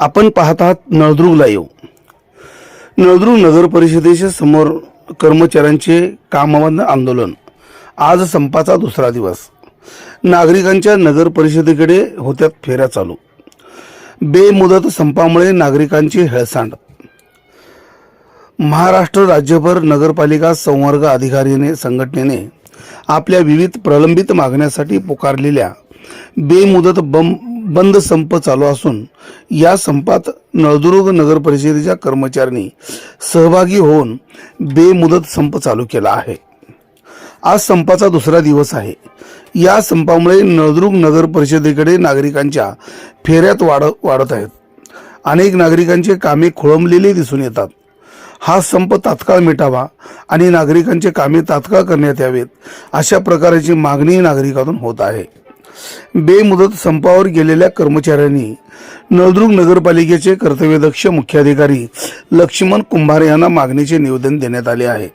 आपण पाहत आहात नळदुर्ग लाईव्ह नळदुर्ग नगर परिषदेच्या समोर कर्मचाऱ्यांचे कामबंद आंदोलन. आज संपाचा दुसरा दिवस. नागरिकांच्या नगर परिषदेकडे होत्यात फेऱ्या चालू. बेमुदत संपामुळे नागरिकांची हेळसांड. महाराष्ट्र राज्यभर नगरपालिका संवर्ग अधिकारीने संघटनेने आपल्या विविध प्रलंबित मागण्यासाठी पुकारलेल्या बेमुदत बम बंद संप चालू असून या संपात नळदुर्ग नगर परिषदेच्या कर्मचाऱ्यांनी सहभागी होऊन बेमुदत संप चालू केला आहे. आज संपाचा दुसरा दिवस आहे. या संपामुळे नळदुर्ग नगर परिषदेकडे नागरिकांच्या फेऱ्यात वाढ वाढत आहेत. अनेक नागरिकांचे कामे खोळंबलेले दिसून येतात. हा संप तात्काळ मिटावा आणि नागरिकांचे कामे तात्काळ करण्यात यावेत अशा प्रकारची मागणी नागरिकातून होत आहे. बेमुदत संपावर गेलेल्या कर्मचाऱ्यांनी नळदुर्ग नगरपालिकेचे कर्तव्यदक्ष मुख्याधिकारी लक्ष्मण कुंभार यांना मागणीचे निवेदन देण्यात आले आहे.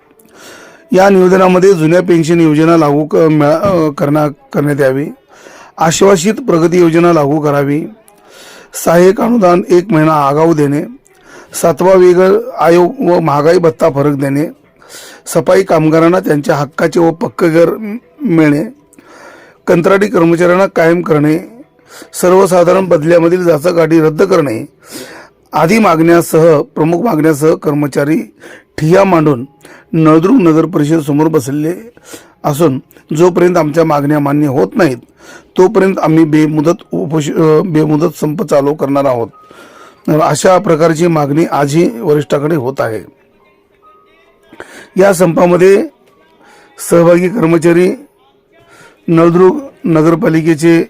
या निवेदनामध्ये जुन्या पेन्शन योजना लागू क- मिळा- करण्या करण्यात यावी. आश्वासित प्रगती योजना लागू करावी. सहाय्यक अनुदान एक महिना आगाऊ देणे. सातवा वेग आयोग व महागाई भत्ता फरक देणे. सफाई कामगारांना त्यांच्या हक्काचे व पक्क घर मिळणे. कंत्राटी कर्मचाऱ्यांना कायम करणे सर्वसाधारण बदल्यामधील जाचकाठी रद्द करणे आदी मागण्यासह प्रमुख मागण्यासह कर्मचारी ठिया मांडून नळदुर्ग नगर परिषद समोर बसलेले असून जोपर्यंत आमच्या मागण्या मान्य होत नाहीत तोपर्यंत आम्ही बेमुदत उपोष बेमुदत संप चालू करणार आहोत. अशा प्रकारची मागणी आजही वरिष्ठाकडे होत आहे. या संपामध्ये सहभागी कर्मचारी नळदुर्ग नगरपालिकेचे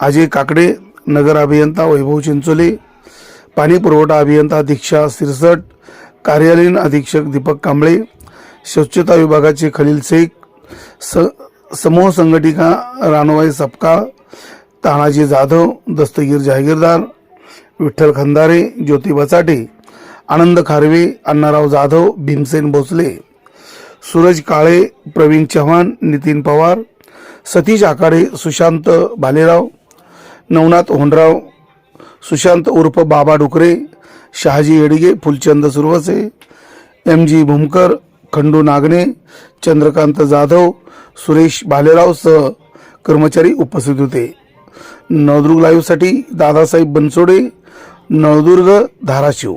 अजय काकडे नगर अभियंता वैभव चिंचोले पाणी पुरवठा अभियंता दीक्षा सिरसट कार्यालयीन अधीक्षक दीपक कांबळे स्वच्छता विभागाचे खलील शेख स समूह संघटिका रानवाई सपकाळ तानाजी जाधव दस्तगीर जहागीरदार विठ्ठल खंदारे ज्योती बचाटे आनंद खारवे अण्णाराव जाधव भीमसेन भोसले सूरज काळे प्रवीण चव्हाण नितीन पवार सतीश आकाडे सुशांत भालेराव नवनाथ होंडराव सुशांत उर्फ बाबा डुकरे शहाजी येडगे फुलचंद सुरवसे एम जी भूमकर खंडू नागणे चंद्रकांत जाधव सुरेश भालेराव सह कर्मचारी उपस्थित होते. नवदुर्ग लाईव्हसाठी दादासाहेब बनसोडे नवदुर्ग धाराशिव.